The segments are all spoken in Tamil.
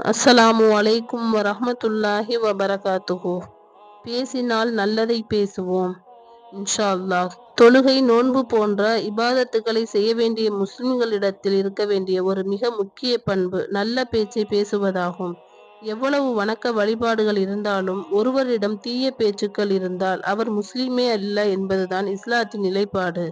அஸ்ஸலாமு அலைக்கும் வரஹ்மத்துல்லாஹி வபரகாத்துஹு. பேசினால் நல்லதை பேசுவோம். இன்ஷா அல்லாஹ் தொழுகை நோன்பு போன்ற இபாதத்துகளை செய்ய வேண்டிய முஸ்லிம்களிடத்தில் இருக்க வேண்டிய ஒரு மிக முக்கிய பண்பு நல்ல பேச்சை பேசுவதாகும். எவ்வளவு வணக்க வழிபாடுகள் இருந்தாலும் ஒருவரிடம் தீய பேச்சுக்கள் இருந்தால் அவர் முஸ்லிமே அல்ல என்பதுதான் இஸ்லாத்தின் நிலைப்பாடு.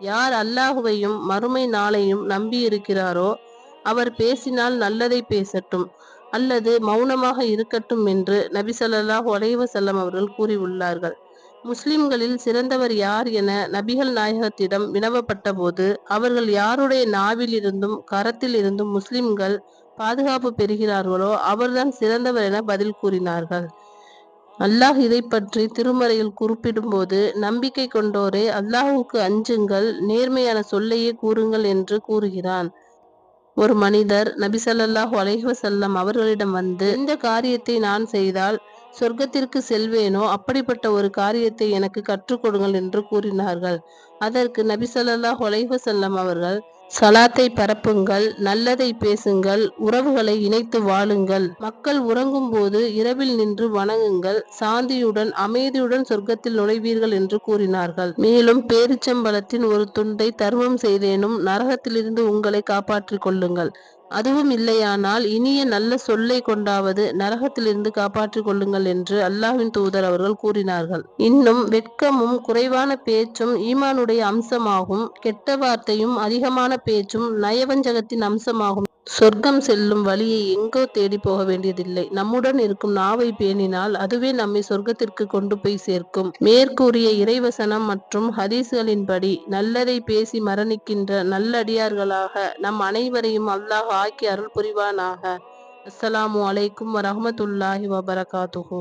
யார் அல்லாஹுவையும் மறுமை நாளையும் நம்பியிருக்கிறாரோ அவர் பேசினால் நல்லதை பேசட்டும். அல்லது மௌனமாக இருக்கட்டும் என்று நபி ஸல்லல்லாஹு அலைஹி அவர்கள் கூறியுள்ளார்கள். முஸ்லிம்களில் சிறந்தவர் யார் என நபிகள் நாயகத்திடம் வினவப்பட்ட போது அவர்கள் யாருடைய நாவில் இருந்தும் கரத்தில் இருந்தும் முஸ்லிம்கள் பாதுகாப்பு பெறுகிறார்களோ அவர்தான் சிறந்தவர் என பதில் கூறினார்கள். அல்லாஹ் இதை பற்றி திருமறையில் குறிப்பிடும்போது நம்பிக்கை கொண்டோரே அல்லாஹுக்கு அஞ்சுங்கள் நேர்மையான சொல்லையே கூறுங்கள் என்று கூறுகிறான். ஒரு மனிதர் நபிசல்லாஹு அலைஹசல்லம் அவர்களிடம் வந்து இந்த காரியத்தை நான் செய்தால் சொர்க்கத்திற்கு செல்வேனோ? அப்படிப்பட்ட ஒரு காரியத்தை எனக்கு கற்றுக் கொடுங்கள் என்று கூறினார்கள். அதற்கு நபிசல்லாஹு அலைஹசல்லம் அவர்கள் சலாத்தை பரப்புங்கள் நல்லதை பேசுங்கள் உறவுகளை இணைத்து வாழுங்கள். மக்கள் உறங்கும் போது இரவில் நின்று வணங்குங்கள் சாந்தியுடன் அமைதியுடன் சொர்க்கத்தில் நுழைவீர்கள் என்று கூறினார்கள். மேலும் பேரிச்சம்பழத்தின் ஒரு துண்டை தர்மம் செய்தேனும் நரகத்திலிருந்து உங்களை காப்பாற்றிக் கொள்ளுங்கள். அதுவும் இல்லையானால் இனிய நல்ல சொல்லை கொண்டாவது நரகத்திலிருந்து காப்பாற்றிக் கொள்ளுங்கள் என்று அல்லாஹின் தூதர் அவர்கள் கூறினார்கள். இன்னும் வெட்கமும் குறைவான பேச்சும் ஈமானுடைய அம்சமாகும். கெட்ட வார்த்தையும் அதிகமான பேச்சும் நயவஞ்சகத்தின் அம்சமாகும். சொர்க்கம் செல்லும் வழியை எங்கோ தேடி போக வேண்டியதில்லை. நம்முடன் இருக்கும் நாவை பேணினால் அதுவே நம்மை சொர்க்கத்திற்கு கொண்டு போய் சேர்க்கும். மேற்கூறிய இறைவசனம் மற்றும் ஹதீஸ்களின்படி நல்லதை பேசி மரணிக்கின்ற நல்லடியார்களாக நம் அனைவரையும் அல்லாஹ் ஆக்கி அருள் புரிவானாக. அஸ்ஸலாமு அலைக்கும் வரஹ்மத்துல்லாஹி வபரகாத்துஹு.